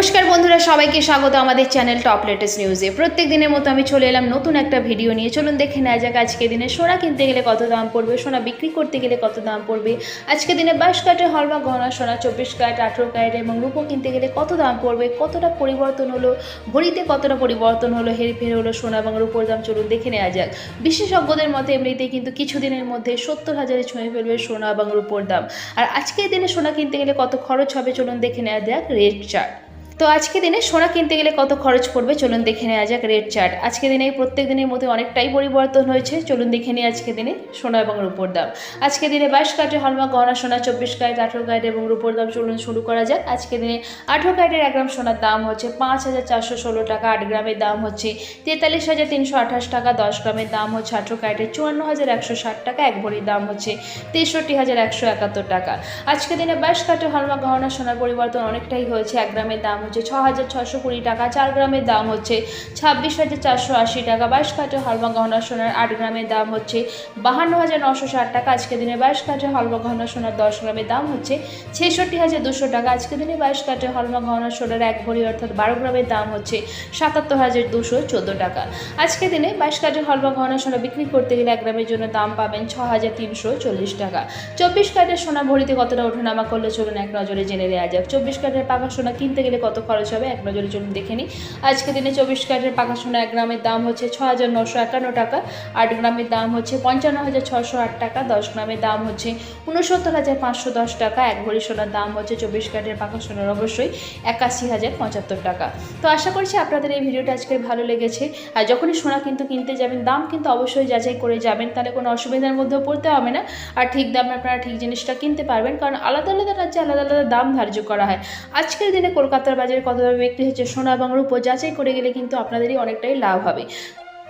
নমস্কার বন্ধুরা, সবাইকে স্বাগত আমাদের চ্যানেল টপ লেটেস্ট নিউজে। প্রত্যেক দিনের মতো আমি চলে এলাম নতুন একটা ভিডিও নিয়ে। চলুন দেখে নেওয়া যাক আজকে দিনে সোনা কিনতে গেলে কত দাম পড়বে, সোনা বিক্রি করতে গেলে কত দাম পড়বে আজকে দিনে বাইশ কাটে হলমা, গহনা, সোনা, চব্বিশ ক্যারেট, আঠেরো ক্যারেট এবং রূপো কিনতে গেলে কত দাম পড়বে, কতটা পরিবর্তন হলো ভরিতে কতটা পরিবর্তন হলো হেরফের হলো সোনা এবং রূপোর দাম চলুন দেখে নেওয়া যাক। বিশেষজ্ঞদের মতে এমনিতেই কিন্তু কিছুদিনের মধ্যে সত্তর হাজারে ছুঁয়ে ফেলবে সোনা এবং রূপোর দাম। আর আজকের দিনে সোনা কিনতে গেলে কত খরচ হবে চলুন দেখে নেওয়া যাক রেট চার্ট। তো আজকে দিনে সোনা কিনতে গেলে কত খরচ পড়বে? চলুন দেখে নেওয়া যাক রেট চার্ট আজকে দিনে প্রত্যেক দিনের মধ্যে অনেকটাই পরিবর্তন হয়েছে। চলুন দেখে নিই আজকে দিনে সোনা এবং রূপোর দাম। আজকে দিনে বাইশ কাটে হলমা, গহনা সোনা, চব্বিশ ক্যারেট, আঠেরো ক্যারেট এবং রূপোর দাম চলুন শুরু করা যাক। আজকে দিনে আঠেরো ক্যারেটের এক গ্রাম সোনার দাম হচ্ছে পাঁচ হাজার চারশো ষোলো টাকা, আট গ্রামের দাম হচ্ছে তেতাল্লিশ হাজার তিনশো আঠাশ টাকা, দশ গ্রামের দাম হচ্ছে আঠেরো ক্যারেটের চুয়ান্ন হাজার একশো ষাট টাকা, এক ভরির দাম হচ্ছে তেষট্টি হাজার একশো একাত্তর টাকা। আজকে দিনে বাইশ কাটে হলমা, গহনা, সোনার পরিবর্তন অনেকটাই হয়েছে। এক গ্রামের দাম হচ্ছে ছ হাজার ছশো কুড়ি টাকা, চার গ্রামের দাম হচ্ছে ছাব্বিশ হাজার চারশো আশি টাকা, বাইশ কাঠে হলমা গহনা সোনার আট গ্রামের দাম হচ্ছে বাহান্ন হাজার নশো ষাট টাকা আজকে দিনে বাইশ কাঠে হলমা গহনা সোনার দশ গ্রামের দাম হচ্ছে ছেষট্টি হাজার দুশো টাকা আজকে দিনে বাইশ কাঠে হলমা গহনা সোনার এক ভরি অর্থাৎ বারো গ্রামের দাম হচ্ছে সাতাত্তর হাজার দুশো চোদ্দ টাকা। আজকে দিনে বাইশ কাঠে হলমা গহনা সোনা বিক্রি করতে গেলে এক গ্রামের জন্য দাম পাবেন ছ হাজার তিনশো চল্লিশ টাকা। চব্বিশ কাঠের সোনা ভরিতে কতটা ওঠানামা করলে চলুন এক নজরে জেনে নেওয়া যাক। চব্বিশ কাঠের পাকা সোনা কিনতে গেলে কত খরচ হবে, এক নজরে চলুন দেখে নিই। আজকে দিনে চব্বিশ কাঠের পাকা সোনা এক গ্রামের দাম হচ্ছে ছ হাজার নশো একান্ন টাকা, আট গ্রামের দাম হচ্ছে পঞ্চান্ন হাজার ছশো আট টাকা, দশ গ্রামের দাম হচ্ছে উনসত্তর হাজার পাঁচশো দশ টাকা, এক ভরি সোনার দাম হচ্ছে চব্বিশ কাঠের পাকা সোনার অবশ্যই একাশি হাজার পঁচাত্তর টাকা। তো আশা করছি আপনাদের এই ভিডিওটা আজকে ভালো লেগেছে। আর যখনই সোনা কিন্তু কিনতে যাবেন, দাম কিন্তু অবশ্যই যাচাই করে যাবেন, তাহলে কোনো অসুবিধার মধ্যেও পড়তে হবে না। আর ঠিক দামে আপনারা ঠিক জিনিসটা কিনতে পারবেন, কারণ আলাদা আলাদা রাজ্যে আলাদা আলাদা দাম ধার্য করা হয়। আজকের দিনে কলকাতার বাজারে কত দামে বিক্রি হচ্ছে সোনা এবং রূপো যাচাই করে গেলে কিন্তু আপনাদেরই অনেকটাই লাভ হবে।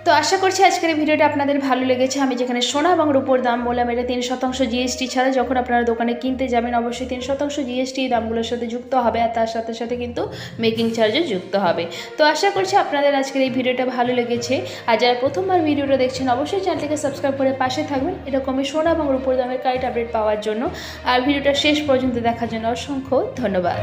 তো আশা করছি আজকের ভিডিওটা আপনাদের ভালো লেগেছে। আমি যেখানে সোনা এবং রূপোর দাম বললাম, এটা তিন শতাংশ জিএসটি ছাড়া যখন আপনারা দোকানে কিনতে যাবেন, অবশ্যই তিন শতাংশ জিএসটি দামগুলোর সাথে যুক্ত হবে আর তার সাথে সাথে কিন্তু মেকিং চার্জও যুক্ত হবে। তো আশা করছি আপনাদের আজকের এই ভিডিওটা ভালো লেগেছে। আর যারা প্রথমবার ভিডিওটা দেখছেন, অবশ্যই চ্যানেলটিকে সাবস্ক্রাইব করে পাশে থাকবেন। এরকমই সোনা এবং রূপোর দামের কারেন্ট আপডেট পাওয়ার জন্য। আর ভিডিওটা শেষ পর্যন্ত দেখার জন্য অসংখ্য ধন্যবাদ।